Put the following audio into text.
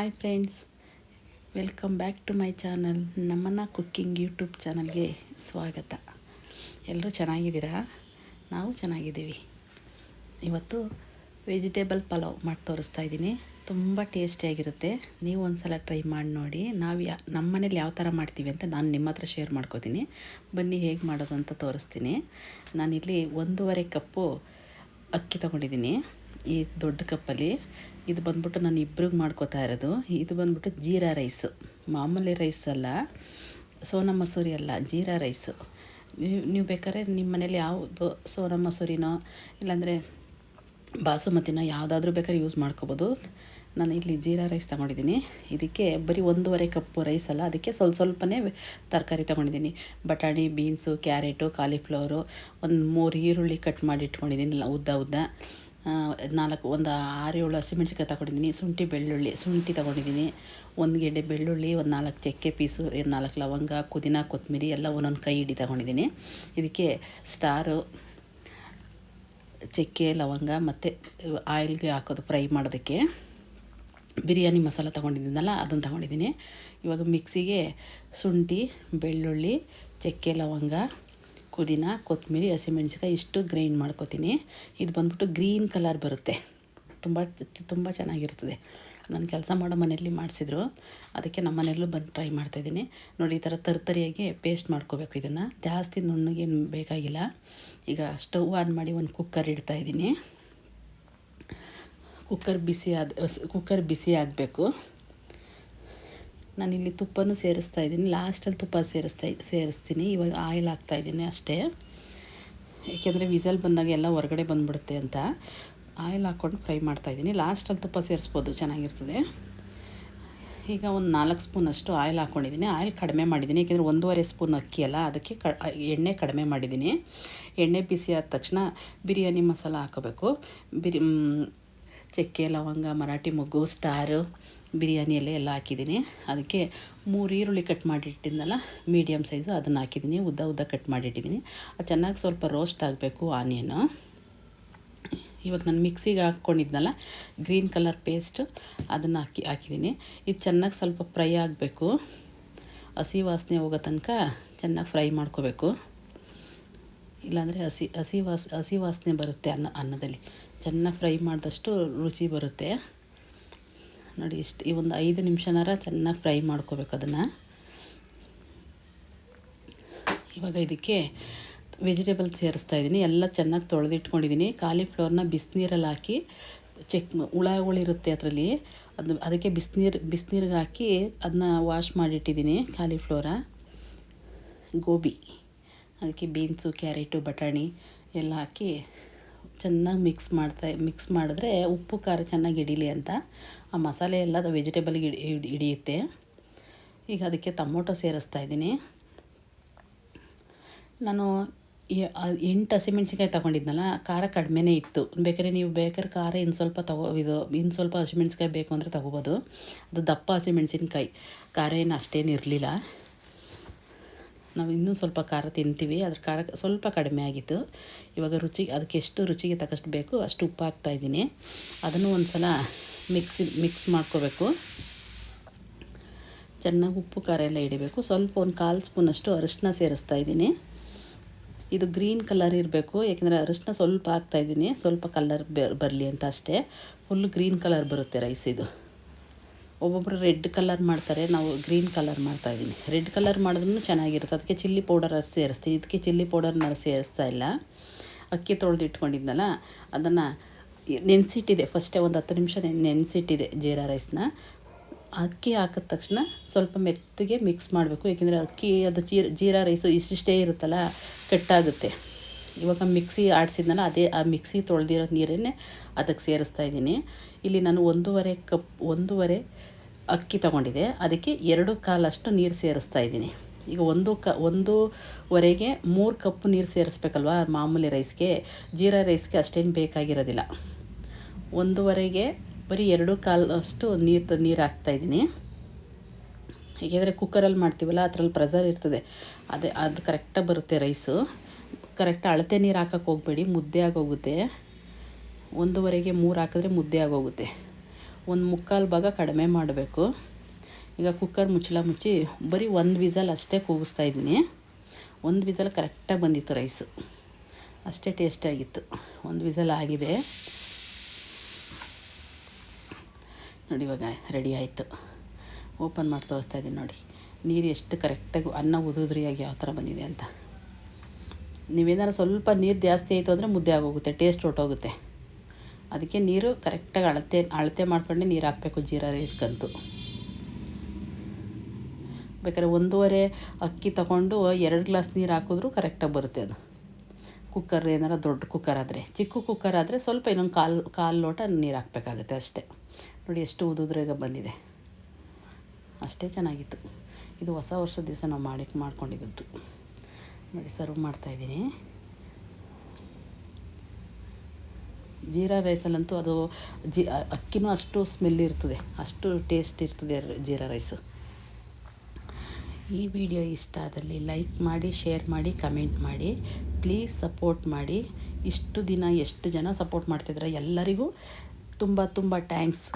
Hi friends welcome back to my channel ನಮ್ಮನ್ನ cooking YouTube ಚಾನಲ್ಗೆ ಸ್ವಾಗತ. ಎಲ್ಲರೂ ಚೆನ್ನಾಗಿದ್ದೀರಾ? ನಾವು ಚೆನ್ನಾಗಿದ್ದೀವಿ. ಇವತ್ತು ವೆಜಿಟೇಬಲ್ ಪಲಾವ್ ಮಾಡಿ ತೋರಿಸ್ತಾ ಇದ್ದೀನಿ. ತುಂಬ ಟೇಸ್ಟಿಯಾಗಿರುತ್ತೆ ನೀವು ಒಂದು ಸಲ ಟ್ರೈ ಮಾಡಿ ನೋಡಿ. ನಾವು ಯಾ ನಮ್ಮ ಮನೇಲಿ ಯಾವ ಥರ ಮಾಡ್ತೀವಿ ಅಂತ ನಾನು ನಿಮ್ಮ ಹತ್ರ ಶೇರ್ ಮಾಡ್ಕೋತೀನಿ. ಬನ್ನಿ ಹೇಗೆ ಮಾಡೋದು ಅಂತ ತೋರಿಸ್ತೀನಿ. ನಾನಿಲ್ಲಿ ಒಂದೂವರೆ ಕಪ್ಪು ಅಕ್ಕಿ ತೊಗೊಂಡಿದ್ದೀನಿ. ಈ ದೊಡ್ಡ ಕಪ್ಪಲ್ಲಿ. ಇದು ಬಂದ್ಬಿಟ್ಟು ನಾನು ಇಬ್ರಿಗೆ ಮಾಡ್ಕೋತಾ ಇರೋದು. ಇದು ಬಂದ್ಬಿಟ್ಟು ಜೀರಾ ರೈಸು. ಮಾಮೂಲಿ ರೈಸ್ ಅಲ್ಲ. ಸೋನಾ ಮಸೂರಿ ಅಲ್ಲ, ಜೀರಾ ರೈಸು. ನೀವು ನೀವು ಬೇಕಾದ್ರೆ ನಿಮ್ಮ ಮನೇಲಿ ಯಾವುದು ಸೋನಾ ಮಸೂರಿನೋ, ಇಲ್ಲಾಂದರೆ ಬಾಸುಮತಿನೋ ಯಾವುದಾದ್ರೂ ಬೇಕಾದ್ರೆ ಯೂಸ್ ಮಾಡ್ಕೋಬೋದು. ನಾನು ಇಲ್ಲಿ ಜೀರಾ ರೈಸ್ ತೊಗೊಂಡಿದ್ದೀನಿ. ಇದಕ್ಕೆ ಬರೀ ಒಂದೂವರೆ ಕಪ್ಪು ರೈಸ್ ಅಲ್ಲ, ಅದಕ್ಕೆ ಸ್ವಲ್ಪ ಸ್ವಲ್ಪನೇ ತರಕಾರಿ ತೊಗೊಂಡಿದ್ದೀನಿ. ಬಟಾಣಿ, ಬೀನ್ಸು, ಕ್ಯಾರೆಟು ಕಾಲಿಫ್ಲವರು ಒಂದು ಮೂರು ಈರುಳ್ಳಿ ಕಟ್ ಮಾಡಿ ಇಟ್ಕೊಂಡಿದ್ದೀನಿ. ಉದ್ದ ಉದ್ದ. ನಾಲ್ಕು ಒಂದು ಆರು ಏಳು ಹಸಿಮೆಣ್ಸಿಕಾಯಿ ತಗೊಂಡಿದ್ದೀನಿ, ಶುಂಠಿ, ಬೆಳ್ಳುಳ್ಳಿ, ಶುಂಠಿ ತೊಗೊಂಡಿದ್ದೀನಿ. ಒಂದು ಗೆಡ್ಡೆ ಬೆಳ್ಳುಳ್ಳಿ, ಒಂದು ನಾಲ್ಕು ಚಕ್ಕೆ ಪೀಸು ನಾಲ್ಕು ಲವಂಗ, ಪುದೀನ ಕೊತ್ತಂಬರಿ ಎಲ್ಲ ಒಂದೊಂದು ಕೈ ಹಿಡಿ ತೊಗೊಂಡಿದ್ದೀನಿ. ಇದಕ್ಕೆ ಸ್ಟಾರು, ಚಕ್ಕೆ, ಲವಂಗ ಮತ್ತು ಆಯಿಲ್ಗೆ ಹಾಕೋದು ಫ್ರೈ ಮಾಡೋದಕ್ಕೆ. ಬಿರಿಯಾನಿ ಮಸಾಲ ತೊಗೊಂಡಿದ್ದೀನಲ್ಲ, ಅದನ್ನು ತೊಗೊಂಡಿದ್ದೀನಿ. ಇವಾಗ ಮಿಕ್ಸಿಗೆ ಶುಂಠಿ, ಬೆಳ್ಳುಳ್ಳಿ, ಚಕ್ಕೆ, ಲವಂಗ ಪುದೀನ, ಕೊತ್ತಂಬರಿ ಹಸಿಮೆಣ್ಸಿಕಾಯಿ ಇಷ್ಟು ಗ್ರೈಂಡ್ ಮಾಡ್ಕೊತೀನಿ. ಇದು ಬಂದ್ಬಿಟ್ಟು ಗ್ರೀನ್ ಕಲರ್ ಬರುತ್ತೆ. ತುಂಬ ತುಂಬ ಚೆನ್ನಾಗಿರ್ತದೆ. ನಾನು ಕೆಲಸ ಮಾಡೋ ಮನೆಯಲ್ಲಿ ಮಾಡಿಸಿದ್ರು. ಅದಕ್ಕೆ ನಮ್ಮ ಮನೆಯಲ್ಲೂ ಬಂದು ಟ್ರೈ ಮಾಡ್ತಾಯಿದ್ದೀನಿ ನೋಡಿ, ಈ ಥರ ತರ್ತರಿಯಾಗಿ ಪೇಸ್ಟ್ ಮಾಡ್ಕೋಬೇಕು ಇದನ್ನು. ಜಾಸ್ತಿ ನುಣ್ಣಗೇನು ಬೇಕಾಗಿಲ್ಲ. ಈಗ ಸ್ಟವ್ ಆನ್ ಮಾಡಿ ಒಂದು ಕುಕ್ಕರ್ ಇಡ್ತಾಯಿದ್ದೀನಿ ಕುಕ್ಕರ್ ಬಿಸಿ ಆದ ಕುಕ್ಕರ್ ಬಿಸಿ ಆಗಬೇಕು. ನಾನಿಲ್ಲಿ ತುಪ್ಪನೂ ಸೇರಿಸ್ತಾ ಇದ್ದೀನಿ. ಲಾಸ್ಟಲ್ಲಿ ತುಪ್ಪ ಸೇರಿಸ್ತಾ ಸೇರಿಸ್ತೀನಿ. ಇವಾಗ ಆಯಿಲ್ ಹಾಕ್ತಾಯಿದ್ದೀನಿ ಅಷ್ಟೇ. ಏಕೆಂದರೆ ವಿಸಲ್ ಬಂದಾಗ ಎಲ್ಲ ಹೊರಗಡೆ ಬಂದುಬಿಡುತ್ತೆ ಅಂತ. ಆಯಿಲ್ ಹಾಕ್ಕೊಂಡು ಫ್ರೈ ಮಾಡ್ತಾಯಿದ್ದೀನಿ ಲಾಸ್ಟಲ್ಲಿ ತುಪ್ಪ ಸೇರಿಸ್ಬೋದು. ಚೆನ್ನಾಗಿರ್ತದೆ. ಈಗ ಒಂದು ನಾಲ್ಕು ಸ್ಪೂನಷ್ಟು ಆಯಿಲ್ ಹಾಕ್ಕೊಂಡಿದ್ದೀನಿ ಆಯಿಲ್ ಕಡಿಮೆ ಮಾಡಿದ್ದೀನಿ. ಏಕೆಂದರೆ ಒಂದೂವರೆ ಸ್ಪೂನ್ ಅಕ್ಕಿ ಅಲ್ಲ, ಅದಕ್ಕೆ ಕ ಎಣ್ಣೆ ಕಡಿಮೆ ಮಾಡಿದ್ದೀನಿ. ಎಣ್ಣೆ ಬಿಸಿ ಆದ ತಕ್ಷಣ ಬಿರಿಯಾನಿ ಮಸಾಲ ಹಾಕೋಬೇಕು. ಬಿರಿ ಚಕ್ಕೆ, ಲವಂಗ, ಮರಾಠಿ, ಮೊಗ್ಗು, ಸ್ಟಾರು ಬಿರಿಯಾನಿ ಎಲೆ ಎಲ್ಲ ಹಾಕಿದ್ದೀನಿ. ಅದಕ್ಕೆ ಮೂರು ಈರುಳ್ಳಿ ಕಟ್ ಮಾಡಿಟ್ಟಿದ್ನಲ್ಲ ಮೀಡಿಯಮ್ ಸೈಜು ಅದನ್ನು ಹಾಕಿದ್ದೀನಿ. ಉದ್ದ ಉದ್ದ ಕಟ್ ಮಾಡಿಟ್ಟಿದ್ದೀನಿ. ಅದು ಚೆನ್ನಾಗಿ ಸ್ವಲ್ಪ ರೋಸ್ಟ್ ಆಗಬೇಕು ಆನಿಯನು ಇವಾಗ ನಾನು ಮಿಕ್ಸಿಗೆ ಹಾಕ್ಕೊಂಡಿದ್ನಲ್ಲ ಗ್ರೀನ್ ಕಲರ್ ಪೇಸ್ಟ್ ಅದನ್ನು ಹಾಕಿ, ಹಾಕಿದ್ದೀನಿ. ಇದು ಚೆನ್ನಾಗಿ ಸ್ವಲ್ಪ ಫ್ರೈ ಆಗಬೇಕು. ಹಸಿ ವಾಸನೆ ಹೋಗೋ ತನಕ ಚೆನ್ನಾಗಿ ಫ್ರೈ ಮಾಡ್ಕೋಬೇಕು. ಇಲ್ಲಾಂದರೆ ಹಸಿ ಹಸಿ ವಾಸ, ಹಸಿ ವಾಸನೆ ಬರುತ್ತೆ ಅನ್ನ, ಅನ್ನದಲ್ಲಿ. ಚೆನ್ನಾಗಿ ಫ್ರೈ ಮಾಡಿದಷ್ಟು ರುಚಿ ಬರುತ್ತೆ. ನೋಡಿ, ಇಷ್ಟು ಈ ಒಂದು ಐದು ನಿಮಿಷನಾರ ಚೆನ್ನಾಗಿ ಫ್ರೈ ಮಾಡ್ಕೋಬೇಕು ಅದನ್ನು. ಇವಾಗ ಇದಕ್ಕೆ ವೆಜಿಟೇಬಲ್ಸ್ ಸೇರಿಸ್ತಾ ಇದ್ದೀನಿ. ಎಲ್ಲ ಚೆನ್ನಾಗಿ ತೊಳೆದಿಟ್ಕೊಂಡಿದ್ದೀನಿ. ಕಾಲಿಫ್ಲವರ್ನ ಬಿಸಿನೀರಲ್ಲಿ ಹಾಕಿ ಚೆಕ್ ಹುಳಗಳಿರುತ್ತೆ ಅದರಲ್ಲಿ. ಅದು ಅದಕ್ಕೆ ಬಿಸಿನೀರು ಬಿಸಿನೀರಿಗೆ ಹಾಕಿ ಅದನ್ನ ವಾಶ್ ಮಾಡಿಟ್ಟಿದ್ದೀನಿ ಕಾಲಿಫ್ಲವರ ಗೋಬಿ, ಅದಕ್ಕೆ ಬೀನ್ಸು, ಕ್ಯಾರೆಟು, ಬಟಾಣಿ ಎಲ್ಲ ಹಾಕಿ ಚೆನ್ನಾಗಿ ಮಿಕ್ಸ್ ಮಾಡ್ತಾ ಮಿಕ್ಸ್ ಮಾಡಿದ್ರೆ ಉಪ್ಪು, ಖಾರ ಚೆನ್ನಾಗಿ ಹಿಡೀಲಿ ಅಂತ. ಆ ಮಸಾಲೆ ಎಲ್ಲ ವೆಜಿಟೇಬಲ್ಗೆ ಹಿಡಿ, ಹಿಡಿ- ಹಿಡಿಯುತ್ತೆ. ಈಗ ಅದಕ್ಕೆ ಟೊಮೊಟೊ ಸೇರಿಸ್ತಾ ಇದ್ದೀನಿ. ನಾನು ಎಂಟು ಹಸಿಮೆಣ್ಸಿಕಾಯಿ ತೊಗೊಂಡಿದ್ನಲ್ಲ, ಖಾರ ಕಡಿಮೆನೇ ಇತ್ತು. ಬೇಕಾದ್ರೆ ನೀವು ಬೇಕಾದ್ರೆ ಖಾರ ಇನ್ನು ಸ್ವಲ್ಪ ತಗೋ, ಇದು, ಇನ್ನು ಸ್ವಲ್ಪ ಹಸಿಮೆಣ್ಸಿಕಾಯಿ ಬೇಕು ಅಂದರೆ ತಗೋಬೋದು. ಅದು ದಪ್ಪ ಹಸಿಮೆಣ್ಸಿನ್ಕಾಯಿ ಖಾರ ಏನು ಅಷ್ಟೇನು ಇರಲಿಲ್ಲ. ನಾವು ಇನ್ನೂ ಸ್ವಲ್ಪ ಖಾರ ತಿಂತೀವಿ. ಅದ್ರ ಖಾರ ಸ್ವಲ್ಪ ಕಡಿಮೆ ಆಗಿತ್ತು. ಇವಾಗ ರುಚಿ, ಅದಕ್ಕೆ ಎಷ್ಟು ರುಚಿಗೆ ತಕ್ಕಷ್ಟು ಬೇಕು ಅಷ್ಟು ಉಪ್ಪು ಹಾಕ್ತಾಯಿದ್ದೀನಿ ಅದನ್ನು ಒಂದು ಸಲ ಮಿಕ್ಸಿ ಮಿಕ್ಸ್ ಮಾಡ್ಕೋಬೇಕು. ಚೆನ್ನಾಗಿ ಉಪ್ಪು, ಖಾರ ಎಲ್ಲ ಹಿಡಿಬೇಕು. ಸ್ವಲ್ಪ ಒಂದು ಕಾಲು ಸ್ಪೂನಷ್ಟು ಅರಿಶಿನ ಸೇರಿಸ್ತಾ ಇದ್ದೀನಿ. ಇದು ಗ್ರೀನ್ ಕಲರ್ ಇರಬೇಕು, ಯಾಕೆಂದರೆ ಅರಿಶಿನ ಸ್ವಲ್ಪ ಹಾಕ್ತಾಯಿದ್ದೀನಿ ಸ್ವಲ್ಪ ಕಲರ್ ಬರಲಿ ಅಂತ ಅಷ್ಟೇ. ಫುಲ್ ಗ್ರೀನ್ ಕಲರ್ ಬರುತ್ತೆ ರೈಸ್ ಇದು. ಒಬ್ಬೊಬ್ಬರು ರೆಡ್ ಕಲರ್ ಮಾಡ್ತಾರೆ, ನಾವು ಗ್ರೀನ್ ಕಲರ್ ಮಾಡ್ತಾಯಿದ್ದೀನಿ ರೆಡ್ ಕಲರ್ ಮಾಡಿದ್ರೂ ಚೆನ್ನಾಗಿರುತ್ತೆ. ಅದಕ್ಕೆ ಚಿಲ್ಲಿ ಪೌಡರ್ ಸೇರಿಸ್ತೀನಿ. ಇದಕ್ಕೆ ಚಿಲ್ಲಿ ಪೌಡರ್ ನಾನು ಸೇರಿಸ್ತಾ ಇಲ್ಲ. ಅಕ್ಕಿ ತೊಳೆದು ಇಟ್ಕೊಂಡಿದ್ನಲ್ಲ ಅದನ್ನು ನೆನೆಸಿಟ್ಟಿದೆ. ಫಸ್ಟೇ ಒಂದು ಹತ್ತು ನಿಮಿಷ ನೆನೆಸಿಟ್ಟಿದೆ ಜೀರಾ ರೈಸ್ನ. ಅಕ್ಕಿ ಹಾಕಿದ ತಕ್ಷಣ ಸ್ವಲ್ಪ ಮೆತ್ತಗೆ ಮಿಕ್ಸ್ ಮಾಡಬೇಕು. ಏಕೆಂದರೆ ಅಕ್ಕಿ, ಅದು ಜೀರ ಜೀರಾ ರೈಸು ಇಷ್ಟಿಷ್ಟೇ ಇರುತ್ತಲ್ಲ, ಕಟ್ಟಾಗುತ್ತೆ. ಇವಾಗ ಮಿಕ್ಸಿ ಆಡಿಸಿದ್ನಲ್ಲ, ಅದೇ ಆ ಮಿಕ್ಸಿ ತೊಳೆದಿರೋ ನೀರನ್ನೇ ಅದಕ್ಕೆ ಸೇರಿಸ್ತಾ ಇದ್ದೀನಿ. ಇಲ್ಲಿ ನಾನು ಒಂದೂವರೆ ಕಪ್, ಒಂದೂವರೆ ಅಕ್ಕಿ ತಗೊಂಡಿದೆ. ಅದಕ್ಕೆ ಎರಡು ಕಾಲಷ್ಟು ನೀರು ಸೇರಿಸ್ತಾ ಇದ್ದೀನಿ. ಈಗ ಒಂದು ಕ, ಒಂದೂವರೆಗೆ ಮೂರು ಕಪ್ ನೀರು ಸೇರಿಸ್ಬೇಕಲ್ವಾ? ಮಾಮೂಲಿ ರೈಸ್ಗೆ, ಜೀರಾ ರೈಸ್ಗೆ ಅಷ್ಟೇನು ಬೇಕಾಗಿರೋದಿಲ್ಲ. ಒಂದೂವರೆಗೆ ಬರೀ ಎರಡು ಕಾಲಷ್ಟು ನೀರು ನೀರು ಹಾಕ್ತಾಯಿದ್ದೀನಿ ಏಕೆಂದರೆ ಕುಕ್ಕರಲ್ಲಿ ಮಾಡ್ತೀವಲ್ಲ, ಅದರಲ್ಲಿ ಪ್ರೆಸರ್ ಇರ್ತದೆ. ಅದೇ, ಅದು ಕರೆಕ್ಟಾಗಿ ಬರುತ್ತೆ ರೈಸು. ಕರೆಕ್ಟ್ ಅಳತೆ ನೀರು ಹಾಕಕ್ಕೆ ಹೋಗಬೇಡಿ, ಮುದ್ದೆ ಆಗೋಗುತ್ತೆ. ಒಂದೂವರೆಗೆ ಮೂರು ಹಾಕಿದ್ರೆ ಮುದ್ದೆ ಆಗೋಗುತ್ತೆ. ಒಂದು ಮುಕ್ಕಾಲು ಭಾಗ ಕಡಿಮೆ ಮಾಡಬೇಕು. ಈಗ ಕುಕ್ಕರ್ ಮುಚ್ಚಳ ಮುಚ್ಚಿ ಬರೀ ಒಂದು ವಿಸಲ್ ಅಷ್ಟೇ ಕೂಗಿಸ್ತಾ ಇದ್ದೀನಿ. ಒಂದು ವಿಸಲ್ ಕರೆಕ್ಟಾಗಿ ಬಂದಿತ್ತು ರೈಸು ಅಷ್ಟೇ ಟೇಸ್ಟಾಗಿತ್ತು ಒಂದು ವಿಸಲ್ ಆಗಿದೆ. ನೋಡಿ ಇವಾಗ ರೆಡಿ ಆಯಿತು. ಓಪನ್ ಮಾಡಿ ತೋರಿಸ್ತಾ ಇದ್ದೀನಿ ನೋಡಿ. ನೀರು ಎಷ್ಟು ಕರೆಕ್ಟಾಗಿ ಅನ್ನ ಉದುದ್ರಿಯಾಗಿ ಯಾವ ಥರ ಬಂದಿದೆ ಅಂತ. ನೀವೇನಾರು ಸ್ವಲ್ಪ ನೀರು ಜಾಸ್ತಿ ಆಯಿತು ಅಂದರೆ ಮುದ್ದೆ ಆಗೋಗುತ್ತೆ ಟೇಸ್ಟ್ ಹೊರ್ಟೋಗುತ್ತೆ. ಅದಕ್ಕೆ ನೀರು ಕರೆಕ್ಟಾಗಿ ಅಳತೆ ಅಳತೆ ಮಾಡ್ಕೊಂಡೆ ನೀರು ಹಾಕಬೇಕು ಜೀರಾ ರೈಸ್ಗಂತೂ. ಬೇಕಾದ್ರೆ ಒಂದೂವರೆ ಅಕ್ಕಿ ತಗೊಂಡು ಎರಡು ಗ್ಲಾಸ್ ನೀರು ಹಾಕಿದ್ರೂ ಕರೆಕ್ಟಾಗಿ ಬರುತ್ತೆ ಅದು. ಕುಕ್ಕರ್ ಏನಾರ ದೊಡ್ಡ ಕುಕ್ಕರ್ ಆದರೆ, ಚಿಕ್ಕ ಕುಕ್ಕರ್ ಆದರೆ ಸ್ವಲ್ಪ ಇನ್ನೊಂದು ಕಾಲು ಕಾಲು ಲೋಟ ನೀರು ಹಾಕಬೇಕಾಗುತ್ತೆ ಅಷ್ಟೇ. ನೋಡಿ ಎಷ್ಟು ಉದುದ್ರಾಗ ಬಂದಿದೆ. ಅಷ್ಟೇ ಚೆನ್ನಾಗಿತ್ತು. ಇದು ಹೊಸ ವರ್ಷದ ದಿವಸ ನಾವು ಮಾಡಿ ಮಾಡ್ಕೊಂಡಿದ್ದು ನೋಡಿ ಸರ್ವ್ ಮಾಡ್ತಾಯಿದ್ದೀನಿ ಜೀರಾ ರೈಸಲ್ಲಂತೂ ಅದು ಜಿ ಅಕ್ಕಿನೂ ಅಷ್ಟು ಸ್ಮೆಲ್ ಇರ್ತದೆ. ಅಷ್ಟು ಟೇಸ್ಟ್ ಇರ್ತದೆ ಜೀರಾ ರೈಸು. ಈ ವಿಡಿಯೋ ಇಷ್ಟ ಆದಲ್ಲಿ ಲೈಕ್ ಮಾಡಿ ಶೇರ್ ಮಾಡಿ ಕಮೆಂಟ್ ಮಾಡಿ ಪ್ಲೀಸ್ ಸಪೋರ್ಟ್ ಮಾಡಿ. ಇಷ್ಟು ದಿನ ಎಷ್ಟು ಜನ ಸಪೋರ್ಟ್ ಮಾಡ್ತಿದ್ರೆ ಎಲ್ಲರಿಗೂ ತುಂಬ ತುಂಬ ಟ್ಯಾಂಕ್ಸ್